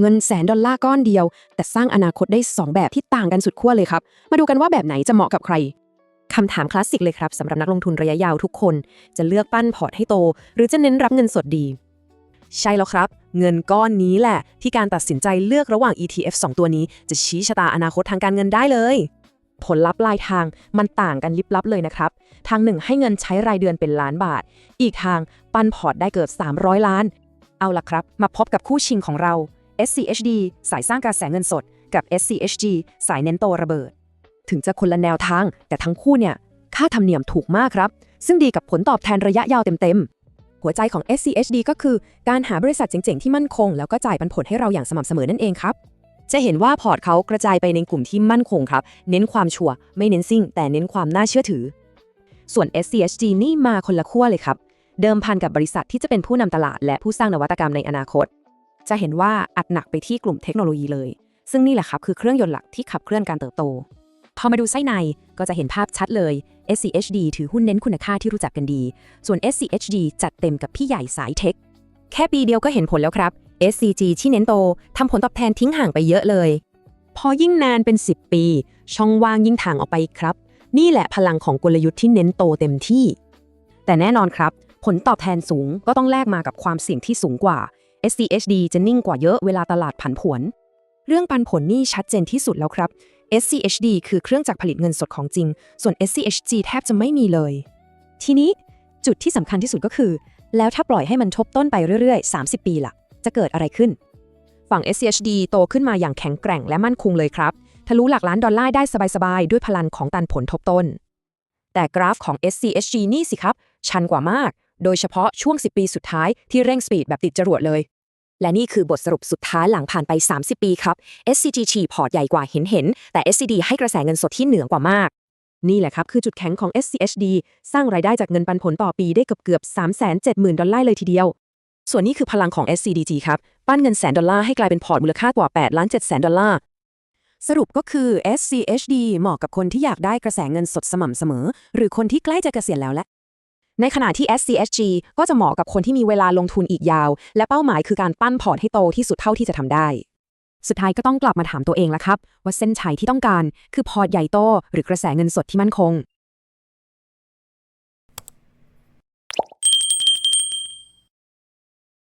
เงินแสนดอลลาร์ก้อนเดียว แต่สร้างอนาคตได้ 2 แบบที่ต่างกันสุดขั้วเลยครับ มาดูกันว่าแบบไหนจะเหมาะกับใครคำถามคลาสสิกเลยครับสำหรับนักลงทุนระยะยาวทุกคน จะเลือกปั้นพอร์ตให้โต หรือจะเน้นรับเงินสดดี ใช่แล้วครับ เงินก้อนนี้แหละ ที่การตัดสินใจเลือกระหว่าง ETF 2 ตัวนี้ จะชี้ชะตาอนาคตทางการเงินได้เลย ผลลัพธ์ปลายทางมันต่างกันลิบลับเลยนะครับ ทางหนึ่งให้เงินใช้รายเดือนเป็นล้านบาท อีกทางปั้นพอร์ตได้เกือบ300 ล้าน เอาล่ะครับ มาพบกับคู่ชิงของเรา SCHD สายสร้างกระแสเงินสด กับ SCHG สายเน้นโตระเบิด ถึงจะคนละแนวทาง แต่ทั้งคู่เนี่ย ค่าธรรมเนียมถูกมากครับ ซึ่งดีกับผลตอบแทนระยะยาวเต็มๆ หัวใจของ SCHD ก็คือการหาบริษัทเจ๋งๆ ที่มั่นคง แล้วก็จ่ายปันผลให้เราอย่างสม่ำเสมอนั่นเองครับ จะเห็นว่าพอร์ตเขากระจายไปในกลุ่มที่มั่นคงครับ เน้นความชัวร์ไม่เน้นซิ่ง แต่เน้นความน่าเชื่อถือ ส่วน SCHG นี่มาคนละขั้วเลยครับ เดิมพันกับบริษัทที่จะเป็นผู้นำตลาด และผู้สร้างนวัตกรรมในอนาคต จะเห็นว่าอัดหนักไปที่กลุ่มเทคโนโลยีเลย ซึ่งนี่แหละครับคือเครื่องยนต์หลักที่ขับเคลื่อนการเติบโต พอมาดูไส้ในก็จะเห็นภาพชัดเลย SCHD ถือหุ้นเน้นคุณค่าที่รู้จักกันดี ส่วน SCHG จัดเต็มกับพี่ใหญ่สายเทค แค่ปีเดียวก็เห็นผลแล้วครับ SCG ที่เน้นโตทำผลตอบแทนทิ้งห่างไปเยอะเลย พอยิ่งนานเป็น 10 ปี ช่องว่างยิ่งถ่างออกไปครับ นี่แหละพลังของกลยุทธ์ที่เน้นโตเต็มที่ แต่แน่นอนครับ ผลตอบแทนสูงก็ต้องแลกมากับความเสี่ยงที่สูงกว่า SCHD จะนิ่งกว่าเยอะเวลาตลาดผันผวน เรื่องปันผลนี่ชัดเจนที่สุดแล้วครับ SCHD คือเครื่องจักรผลิตเงินสดของจริง ส่วน SCHG แทบจะไม่มีเลย ทีนี้จุดที่สำคัญที่สุดก็คือ แล้วถ้าปล่อยให้มันทบต้นไปเรื่อยๆ 30 ปีล่ะ จะเกิดอะไรขึ้น ฝั่ง SCHD โตขึ้นมาอย่างแข็งแกร่งและมั่นคงเลยครับ ทะลุหลักล้านดอลลาร์ได้สบายๆ ด้วยพลังของตันผลทบต้น แต่กราฟของ SCHG นี่สิครับ ชันกว่ามาก โดยเฉพาะช่วง 10 ปีสุดท้ายที่เร่งสปีดแบบติดจรวดเลย และนี่คือบทสรุปสุดท้ายหลังผ่านไป 30 ปีครับ SCGT พอร์ตใหญ่กว่าเห็นเห็น แต่ SCD ให้กระแสเงินสดที่เหนือกว่ามาก นี่แหละครับคือจุดแข็งของ SCHD สร้างรายได้จากเงินปันผลต่อปีได้เกือบเกือบ370,000 ดอลลาร์เลยทีเดียว ส่วนนี้คือพลังของ SCDG ครับ ปั้นเงินแสนดอลลาร์ให้กลายเป็นพอร์ตมูลค่ากว่า8ล้าน7แสนดอลลาร์สรุปก็คือ SCHD เหมาะกับคนที่อยากได้กระแสเงินสดสม่ำเสมอ หรือคนที่ใกล้จะเกษียณแล้วและ ในขณะที่ SCHG ก็จะเหมาะกับคนที่มีเวลาลงทุนอีกยาว และเป้าหมายคือการปั้นพอร์ตให้โตที่สุดเท่าที่จะทำได้ สุดท้ายก็ต้องกลับมาถามตัวเองละครับ ว่าเส้นชัยที่ต้องการ คือพอร์ตใหญ่โต หรือกระแสเงินสดที่มั่นคง